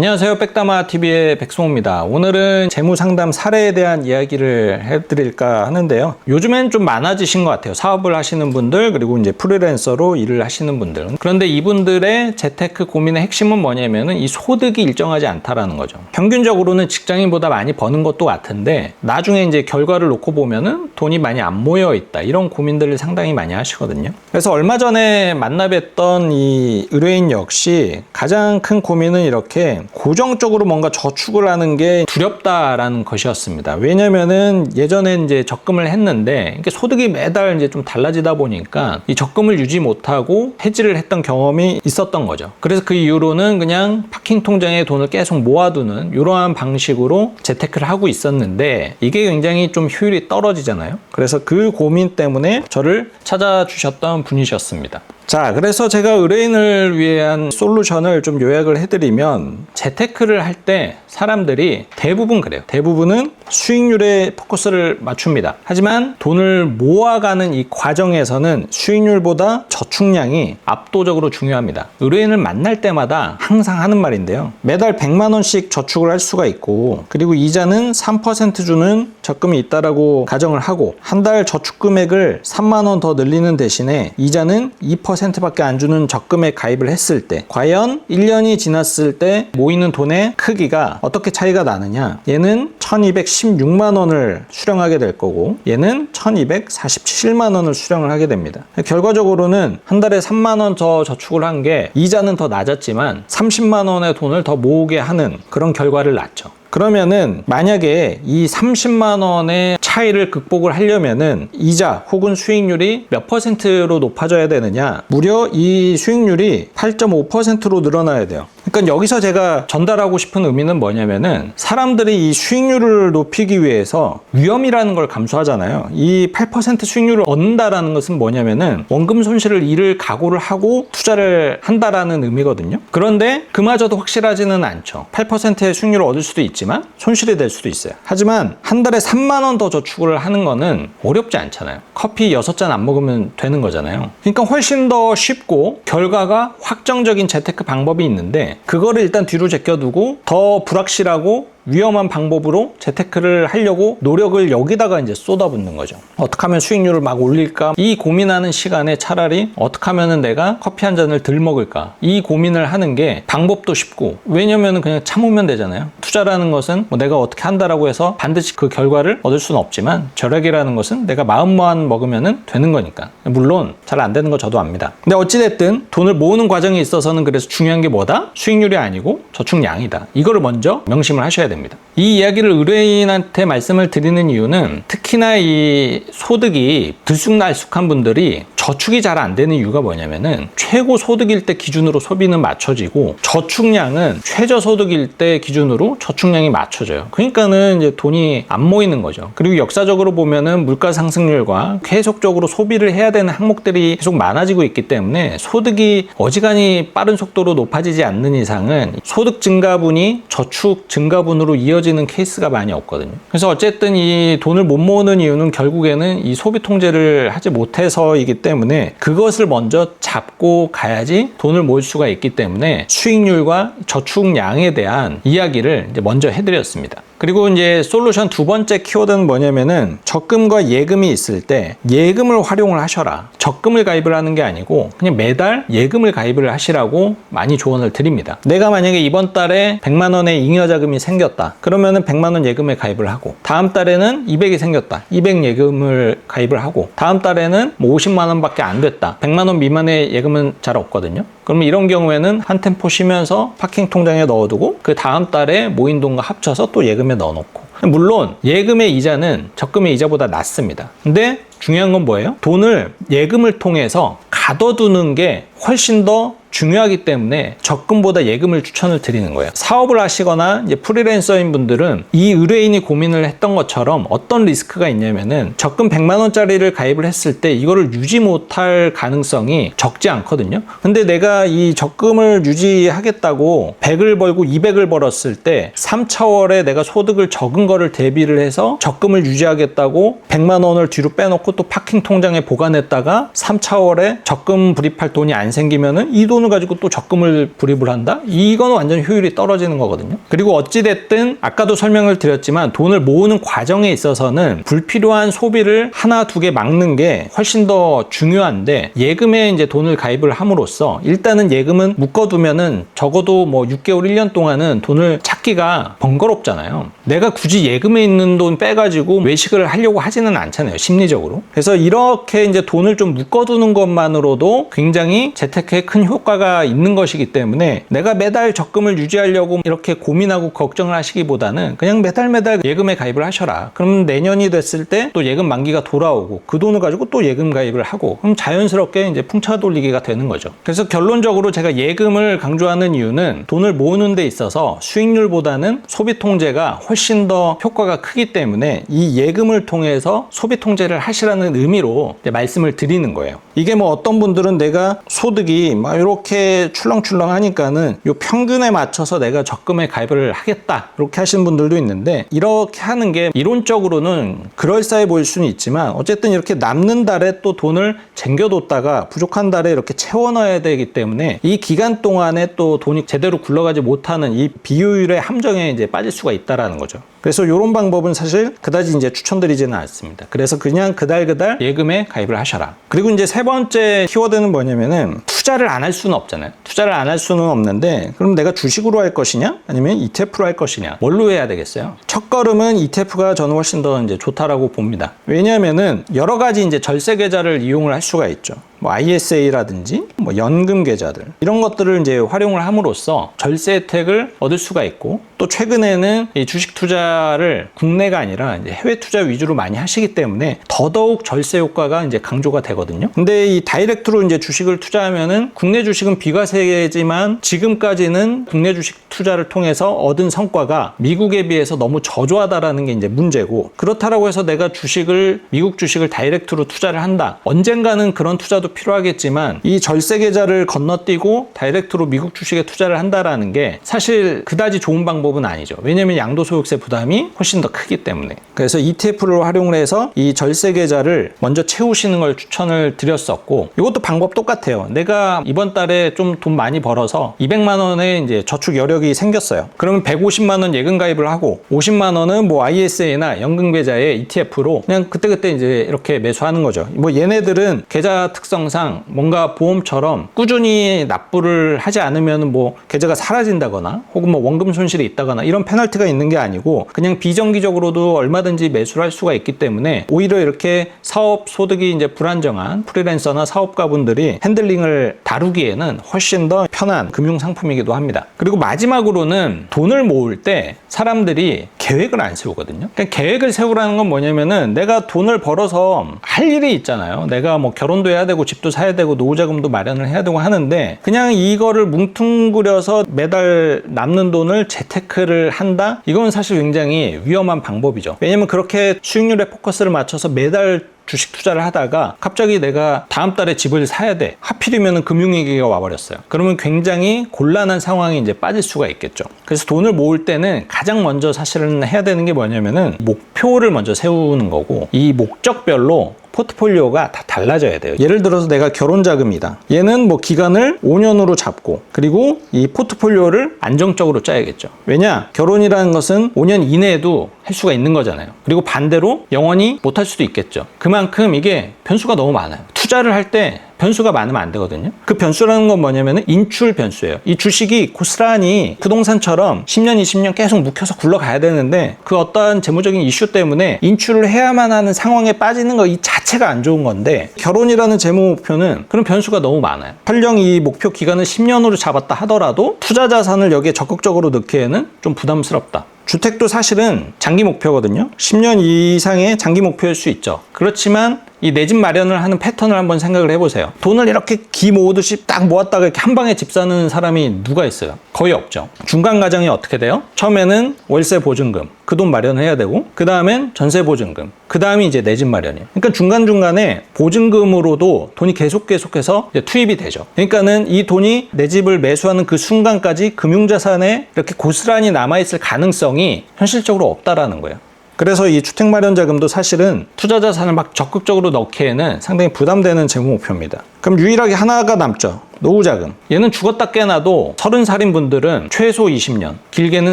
안녕하세요. 백다마TV의 백송호입니다. 오늘은 재무 상담 사례에 대한 이야기를 해드릴까 하는데요. 요즘엔 좀 많아지신 것 같아요. 사업을 하시는 분들, 그리고 이제 프리랜서로 일을 하시는 분들. 그런데 이분들의 재테크 고민의 핵심은 뭐냐면은 이 소득이 일정하지 않다라는 거죠. 평균적으로는 직장인보다 많이 버는 것도 같은데, 나중에 이제 결과를 놓고 보면은 돈이 많이 안 모여 있다. 이런 고민들을 상당히 많이 하시거든요. 그래서 얼마 전에 만나뵀던 이 의뢰인 역시 가장 큰 고민은 이렇게 고정적으로 뭔가 저축을 하는 게 두렵다라는 것이었습니다. 왜냐면은 예전에 이제 적금을 했는데 이게 소득이 매달 이제 좀 달라지다 보니까 이 적금을 유지 못하고 해지를 했던 경험이 있었던 거죠. 그래서 그 이후로는 그냥 파킹 통장에 돈을 계속 모아두는 이러한 방식으로 재테크를 하고 있었는데 이게 굉장히 좀 효율이 떨어지잖아요. 그래서 그 고민 때문에 저를 찾아주셨던 분이셨습니다. 자, 그래서 제가 의뢰인을 위한 솔루션을 좀 요약을 해드리면 재테크를 할 때 사람들이 대부분 그래요. 대부분은 수익률에 포커스를 맞춥니다. 하지만 돈을 모아가는 이 과정에서는 수익률보다 저축량이 압도적으로 중요합니다. 의뢰인을 만날 때마다 항상 하는 말인데요. 매달 100만 원씩 저축을 할 수가 있고 그리고 이자는 3% 주는 적금이 있다라고 가정을 하고 한 달 저축 금액을 3만 원 더 늘리는 대신에 이자는 2%밖에 안 주는 적금에 가입을 했을 때 과연 1년이 지났을 때 모이는 돈의 크기가 어떻게 차이가 나느냐? 얘는 1216만 원을 수령하게 될 거고 얘는 1247만 원을 수령을 하게 됩니다. 결과적으로는 한 달에 3만 원 더 저축을 한 게 이자는 더 낮았지만 30만 원의 돈을 더 모으게 하는 그런 결과를 낳죠 그러면은 만약에 이 30만 원의 차이를 극복을 하려면은 이자 혹은 수익률이 몇 퍼센트로 높아져야 되느냐? 무려 이 수익률이 8.5%로 늘어나야 돼요. 그러니까 여기서 제가 전달하고 싶은 의미는 뭐냐면은 사람들이 이 수익률을 높이기 위해서 위험이라는 걸 감수하잖아요. 이 8% 수익률을 얻는다라는 것은 뭐냐면은 원금 손실을 이를 각오를 하고 투자를 한다라는 의미거든요. 그런데 그마저도 확실하지는 않죠. 8%의 수익률을 얻을 수도 있지만 손실이 될 수도 있어요. 하지만 한 달에 3만 원 더 저축을 하는 거는 어렵지 않잖아요. 커피 6잔 안 먹으면 되는 거잖아요. 그러니까 훨씬 더 쉽고 결과가 확정적인 재테크 방법이 있는데 그거를 일단 뒤로 제껴두고 더 불확실하고 위험한 방법으로 재테크를 하려고 노력을 여기다가 이제 쏟아붓는 거죠. 어떻게 하면 수익률을 막 올릴까? 이 고민하는 시간에 차라리 어떻게 하면 내가 커피 한 잔을 덜 먹을까? 이 고민을 하는 게 방법도 쉽고 왜냐면 그냥 참으면 되잖아요. 투자라는 것은 뭐 내가 어떻게 한다라고 해서 반드시 그 결과를 얻을 수는 없지만 절약이라는 것은 내가 마음만 먹으면 되는 거니까. 물론 잘 안 되는 거 저도 압니다. 근데 어찌 됐든 돈을 모으는 과정에 있어서는 그래서 중요한 게 뭐다? 수익률이 아니고 저축량이다. 이거를 먼저 명심을 하셔야 됩니다. 이 이야기를 의뢰인한테 말씀을 드리는 이유는 특히나 이 소득이 들쑥날쑥한 분들이 저축이 잘 안 되는 이유가 뭐냐면은 최고 소득일 때 기준으로 소비는 맞춰지고 저축량은 최저 소득일 때 기준으로 저축량이 맞춰져요. 그러니까는 이제 돈이 안 모이는 거죠. 그리고 역사적으로 보면은 물가 상승률과 계속적으로 소비를 해야 되는 항목들이 계속 많아지고 있기 때문에 소득이 어지간히 빠른 속도로 높아지지 않는 이상은 소득 증가분이 저축 증가분 으로 이어지는 케이스가 많이 없거든요. 그래서 어쨌든 이 돈을 못 모으는 이유는 결국에는 이 소비 통제를 하지 못해서이기 때문에 그것을 먼저 잡고 가야지 돈을 모을 수가 있기 때문에 수익률과 저축량에 대한 이야기를 이제 먼저 해드렸습니다. 그리고 이제 솔루션 두 번째 키워드는 뭐냐면은 적금과 예금이 있을 때 예금을 활용을 하셔라. 적금을 가입을 하는 게 아니고 그냥 매달 예금을 가입을 하시라고 많이 조언을 드립니다. 내가 만약에 이번 달에 100만 원의 잉여 자금이 생겼 다. 그러면은 100만 원 예금에 가입을 하고 다음 달에는 200이 생겼다. 200 예금을 가입을 하고 다음 달에는 뭐 50만 원밖에 안 됐다. 100만 원 미만의 예금은 잘 없거든요. 그러면 이런 경우에는 한 템포 쉬면서 파킹 통장에 넣어두고 그 다음 달에 모인 돈과 합쳐서 또 예금에 넣어놓고 물론 예금의 이자는 적금의 이자보다 낮습니다. 근데 중요한 건 뭐예요? 돈을 예금을 통해서 가둬두는 게 훨씬 더 중요하기 때문에 적금보다 예금을 추천을 드리는 거예요. 사업을 하시거나 프리랜서인 분들은 이 의뢰인이 고민을 했던 것처럼 어떤 리스크가 있냐면은 적금 100만 원짜리를 가입을 했을 때 이거를 유지 못할 가능성이 적지 않거든요. 근데 내가 이 적금을 유지하겠다고 100을 벌고 200을 벌었을 때 3차월에 내가 소득을 적은 거를 대비를 해서 적금을 유지하겠다고 100만 원을 뒤로 빼놓고 또 파킹 통장에 보관했다가 3차월에 적금 불입할 돈이 안 생기면은 이 돈. 돈을 가지고 또 적금을 불입을 한다? 이거는 완전 효율이 떨어지는 거거든요. 그리고 어찌됐든 아까도 설명을 드렸지만 돈을 모으는 과정에 있어서는 불필요한 소비를 하나 두 개 막는 게 훨씬 더 중요한데 예금에 이제 돈을 가입을 함으로써 일단은 예금은 묶어두면은 적어도 뭐 6개월, 1년 동안은 돈을 찾기가 번거롭잖아요. 내가 굳이 예금에 있는 돈 빼가지고 외식을 하려고 하지는 않잖아요. 심리적으로. 그래서 이렇게 이제 돈을 좀 묶어두는 것만으로도 굉장히 재테크에 큰 효과가 있는 것이기 때문에 내가 매달 적금을 유지하려고 이렇게 고민하고 걱정을 하시기보다는 그냥 매달 매달 예금에 가입을 하셔라. 그럼 내년이 됐을 때 또 예금 만기가 돌아오고 그 돈을 가지고 또 예금 가입을 하고 그럼 자연스럽게 이제 풍차 돌리기가 되는 거죠. 그래서 결론적으로 제가 예금을 강조하는 이유는 돈을 모으는 데 있어서 수익률보다는 소비 통제가 훨씬 더 효과가 크기 때문에 이 예금을 통해서 소비 통제를 하시라는 의미로 말씀을 드리는 거예요. 이게 뭐 어떤 분들은 내가 소득이 막 이렇게 출렁출렁 하니까는 요 평균에 맞춰서 내가 적금에 가입을 하겠다 이렇게 하시는 분들도 있는데 이렇게 하는 게 이론적으로는 그럴싸해 보일 수는 있지만 어쨌든 이렇게 남는 달에 또 돈을 쟁겨뒀다가 부족한 달에 이렇게 채워 넣어야 되기 때문에 이 기간 동안에 또 돈이 제대로 굴러가지 못하는 이 비효율의 함정에 이제 빠질 수가 있다라는 거죠. 그래서 이런 방법은 사실 그다지 이제 추천드리지는 않습니다. 그래서 그냥 그달 그달 예금에 가입을 하셔라. 그리고 이제 세 번째 키워드는 뭐냐면은 투자를 안 할 수는 없잖아요. 투자를 안 할 수는 없는데 그럼 내가 주식으로 할 것이냐 아니면 ETF로 할 것이냐 뭘로 해야 되겠어요? 첫 걸음은 ETF가 저는 훨씬 더 이제 좋다라고 봅니다. 왜냐하면은 여러 가지 이제 절세 계좌를 이용을 할 수가 있죠. 뭐 ISA라든지 뭐 연금 계좌들 이런 것들을 이제 활용을 함으로써 절세 혜택을 얻을 수가 있고 또 최근에는 이 주식 투자를 국내가 아니라 해외 투자 위주로 많이 하시기 때문에 더더욱 절세 효과가 이제 강조가 되거든요. 근데 이 다이렉트로 이제 주식을 투자하면은 국내 주식은 비과세지만 지금까지는 국내 주식 투자를 통해서 얻은 성과가 미국에 비해서 너무 저조하다라는 게 이제 문제고 그렇다라고 해서 내가 주식을 미국 주식을 다이렉트로 투자를 한다. 언젠가는 그런 투자도 필요하겠지만 이 절세 계좌를 건너뛰고 다이렉트로 미국 주식에 투자를 한다라는 게 사실 그다지 좋은 방법은 아니죠. 왜냐하면 양도소득세 부담이 훨씬 더 크기 때문에. 그래서 ETF를 활용을 해서 이 절세 계좌를 먼저 채우시는 걸 추천을 드렸었고 이것도 방법 똑같아요. 내가 이번 달에 좀 돈 많이 벌어서 200만 원의 이제 저축 여력이 생겼어요. 그러면 150만 원 예금 가입을 하고 50만 원은 뭐 ISA나 연금 계좌에 ETF로 그냥 그때그때 이제 이렇게 매수하는 거죠. 뭐 얘네들은 계좌 특성 상 뭔가 보험처럼 꾸준히 납부를 하지 않으면 뭐 계좌가 사라진다거나 혹은 뭐 원금 손실이 있다거나 이런 페널티가 있는 게 아니고 그냥 비정기적으로도 얼마든지 매수를 할 수가 있기 때문에 오히려 이렇게 사업 소득이 이제 불안정한 프리랜서나 사업가분들이 핸들링을 다루기에는 훨씬 더 편한 금융 상품이기도 합니다. 그리고 마지막으로는 돈을 모을 때 사람들이 계획을 안 세우거든요. 그러니까 계획을 세우라는 건 뭐냐면은 내가 돈을 벌어서 할 일이 있잖아요. 내가 뭐 결혼도 해야 되고 집도 사야 되고 노후자금도 마련을 해야 되고 하는데 그냥 이거를 뭉뚱그려서 매달 남는 돈을 재테크를 한다? 이건 사실 굉장히 위험한 방법이죠. 왜냐면 그렇게 수익률에 포커스를 맞춰서 매달 주식 투자를 하다가 갑자기 내가 다음 달에 집을 사야 돼. 하필이면 금융위기가 와버렸어요. 그러면 굉장히 곤란한 상황에 이제 빠질 수가 있겠죠. 그래서 돈을 모을 때는 가장 먼저 사실은 해야 되는 게 뭐냐면은 목표를 먼저 세우는 거고 이 목적별로 포트폴리오가 다 달라져야 돼요. 예를 들어서 내가 결혼 자금이다. 얘는 뭐 기간을 5년으로 잡고 그리고 이 포트폴리오를 안정적으로 짜야겠죠. 왜냐? 결혼이라는 것은 5년 이내에도 할 수가 있는 거잖아요. 그리고 반대로 영원히 못 할 수도 있겠죠. 그만큼 이게 변수가 너무 많아요. 투자를 할 때 변수가 많으면 안 되거든요. 그 변수라는 건 뭐냐면 인출 변수예요. 이 주식이 고스란히 부동산처럼 10년, 20년 계속 묵혀서 굴러가야 되는데 그 어떠한 재무적인 이슈 때문에 인출을 해야만 하는 상황에 빠지는 거 이 자체가 안 좋은 건데 결혼이라는 재무 목표는 그런 변수가 너무 많아요. 설령 이 목표 기간을 10년으로 잡았다 하더라도 투자 자산을 여기에 적극적으로 넣기에는 좀 부담스럽다. 주택도 사실은 장기 목표거든요. 10년 이상의 장기 목표일 수 있죠. 그렇지만 이 내 집 마련을 하는 패턴을 한번 생각을 해보세요. 돈을 이렇게 기 모으듯이 딱 모았다가 이렇게 한 방에 집 사는 사람이 누가 있어요? 거의 없죠. 중간 과정이 어떻게 돼요? 처음에는 월세 보증금, 그 돈 마련해야 되고, 그 다음엔 전세 보증금, 그 다음이 이제 내 집 마련이에요. 그러니까 중간중간에 보증금으로도 돈이 계속 계속해서 투입이 되죠. 그러니까는 이 돈이 내 집을 매수하는 그 순간까지 금융자산에 이렇게 고스란히 남아있을 가능성이 현실적으로 없다라는 거예요. 그래서 이 주택 마련 자금도 사실은 투자 자산을 막 적극적으로 넣기에는 상당히 부담되는 재무 목표입니다. 그럼 유일하게 하나가 남죠. 노후 자금. 얘는 죽었다 깨나도 30살인 분들은 최소 20년, 길게는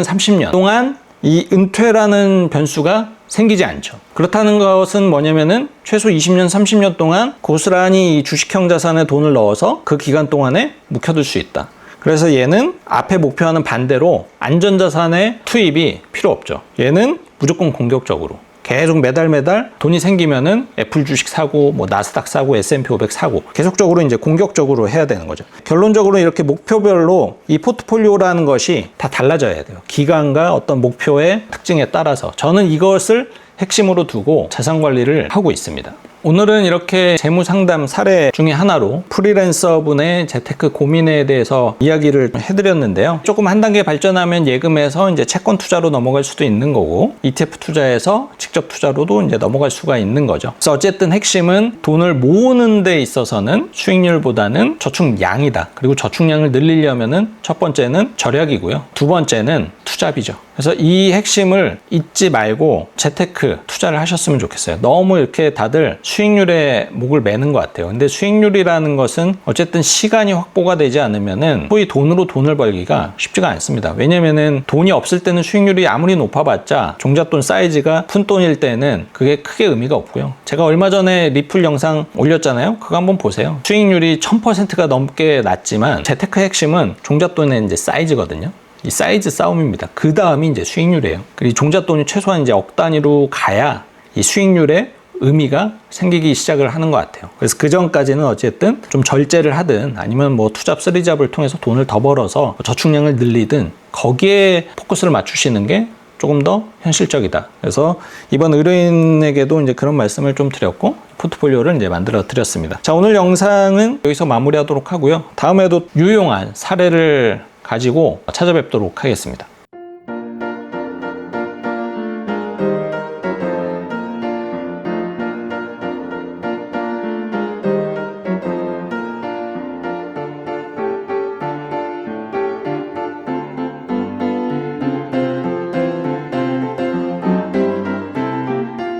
30년 동안 이 은퇴라는 변수가 생기지 않죠. 그렇다는 것은 뭐냐면은 최소 20년, 30년 동안 고스란히 이 주식형 자산에 돈을 넣어서 그 기간 동안에 묵혀둘 수 있다. 그래서 얘는 앞에 목표하는 반대로 안전자산의 투입이 필요 없죠. 얘는 무조건 공격적으로. 계속 매달 매달 돈이 생기면은 애플 주식 사고 뭐 나스닥 사고 S&P 500 사고 계속적으로 이제 공격적으로 해야 되는 거죠. 결론적으로 이렇게 목표별로 이 포트폴리오라는 것이 다 달라져야 돼요. 기간과 어떤 목표의 특징에 따라서 저는 이것을 핵심으로 두고 자산 관리를 하고 있습니다. 오늘은 이렇게 재무 상담 사례 중에 하나로 프리랜서 분의 재테크 고민에 대해서 이야기를 해드렸는데요. 조금 한 단계 발전하면 예금에서 이제 채권 투자로 넘어갈 수도 있는 거고 ETF 투자에서 직접 투자로도 이제 넘어갈 수가 있는 거죠. 그래서 어쨌든 핵심은 돈을 모으는 데 있어서는 수익률보다는 저축량이다. 그리고 저축량을 늘리려면은 첫 번째는 절약이고요. 두 번째는 투잡이죠. 그래서 이 핵심을 잊지 말고 재테크 투자를 하셨으면 좋겠어요. 너무 이렇게 다들 수익률에 목을 매는 것 같아요. 근데 수익률이라는 것은 어쨌든 시간이 확보가 되지 않으면은 소위 돈으로 돈을 벌기가 쉽지가 않습니다. 왜냐면은 돈이 없을 때는 수익률이 아무리 높아봤자 종잣돈 사이즈가 푼 돈일 때는 그게 크게 의미가 없고요. 제가 얼마 전에 리플 영상 올렸잖아요. 그거 한번 보세요. 수익률이 1000%가 넘게 났지만 재테크 핵심은 종잣돈의 이제 사이즈거든요. 이 사이즈 싸움입니다. 그 다음이 이제 수익률이에요. 그리고 종잣돈이 최소한 이제 억 단위로 가야 이 수익률에 의미가 생기기 시작을 하는 것 같아요. 그래서 그 전까지는 어쨌든 좀 절제를 하든 아니면 뭐 투잡 쓰리잡을 통해서 돈을 더 벌어서 저축량을 늘리든 거기에 포커스를 맞추시는 게 조금 더 현실적이다. 그래서 이번 의뢰인에게도 이제 그런 말씀을 좀 드렸고 포트폴리오를 이제 만들어 드렸습니다. 자, 오늘 영상은 여기서 마무리하도록 하고요. 다음에도 유용한 사례를 가지고 찾아뵙도록 하겠습니다.